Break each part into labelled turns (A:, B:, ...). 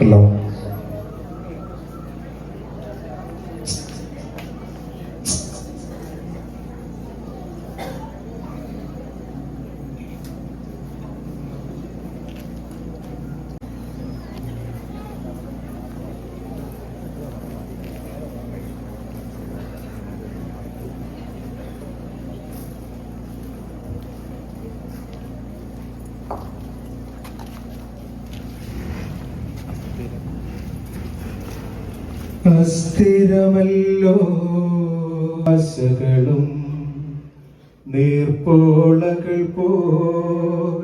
A: আল্লাহ അസ്ഥിരമല്ലോ. ആശകളും നീർപ്പോളകൾ പോൽ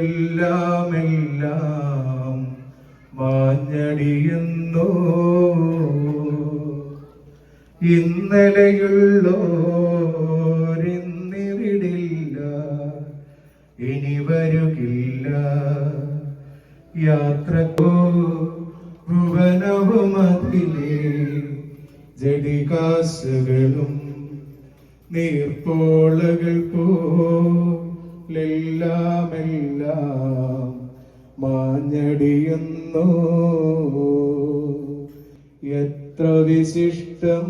A: എല്ലാം എല്ലാം മാഞ്ഞടിയുന്നു ഇന്നലെയുള്ളോരിന്നിവിടില്ല ഇനി വരുകില്ല. യാത്രക്കോ ഭുവനവും അതിലെ ജഡികാശകളും നീർപ്പോളകൾ പോലെല്ലാമെല്ലാം മാഞ്ഞടിയുന്നു. എത്ര വിശിഷ്ടം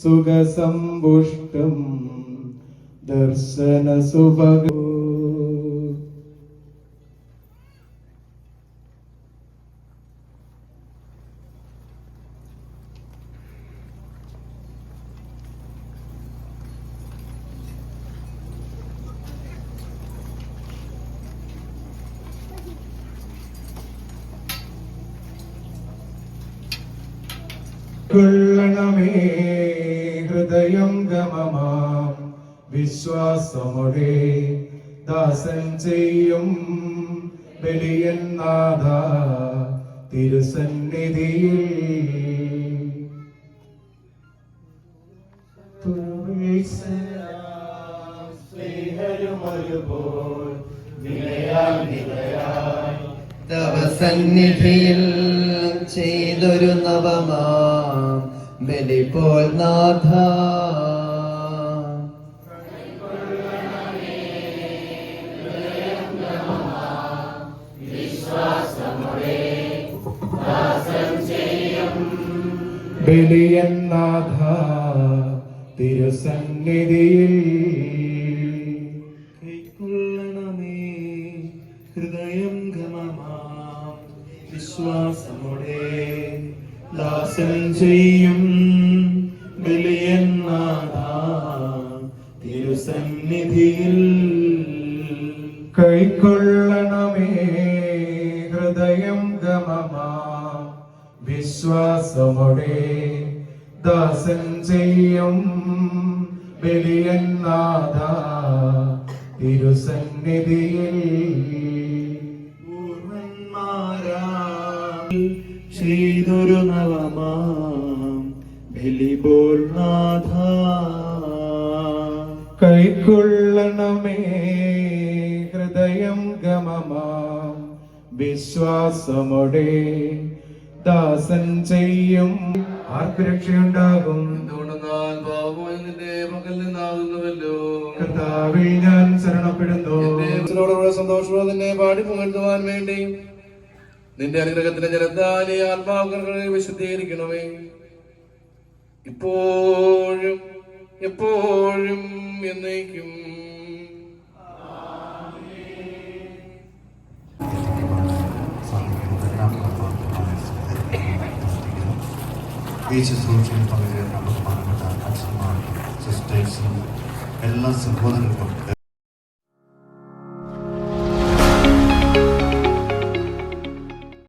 A: സുഖസമ്പുഷ്ടം ദർശന സുഭഗോ കൊള്ളണമേ ഹൃദയം ഗമമാം വിശ്വാസമൊഴേ. ദാസൻ ചെയ്യും ബലിയൻ നാഥ തിരുസന്നിധിയിൽ.
B: തവ സന്നിധിയിൽ ചെയ്തൊരു നവമാം. ബലിപോൽ നാഥ.
A: ബലിയൻ നാഥ തിരുസന്നിധിയിൽ
C: വിശ്വാസമോടെ ദാസൻ ചെയ്യും തിരുസന്നിധിയിൽ.
A: കൈക്കൊള്ളണമേ ഹൃദയം ഗമമാ വിശ്വാസമോടെ ദാസൻ ചെയ്യും ബലിയൻ തിരുസന്നിധിയിൽ.
C: ചെയ്തൊരു നവമാം. ബലിബോൾ നാഥ
A: കൈക്കൊള്ളണമേ ഹൃദയം ഗമമാം. വിശ്വാസമോടെ ദാസൻ ചെയ്യും. ആർക്ക് രക്ഷയുണ്ടാകും?
D: എന്തുകൊണ്ടെന്നാൽ പാപമായി നിന്റെ പക്കൽ നിന്നാകുന്നുവല്ലോ.
A: കർത്താവിൽ ഞാൻ ശരണപ്പെടുന്നു.
D: സന്തോഷവും നിന്നെ പാടി പുകഴ്ത്തുവാൻ വേണ്ടി നിന്റെ അനുഗ്രഹത്തിന്റെ ജലത്താലി ആത്മാഗ്രഹങ്ങളെ ആത്മാവുകളെ വിശുദ്ധീകരിക്കണമേ. ഇപ്പോഴും എപ്പോഴും എന്നേക്കും.
E: എല്ലാ സഹോദരർക്കും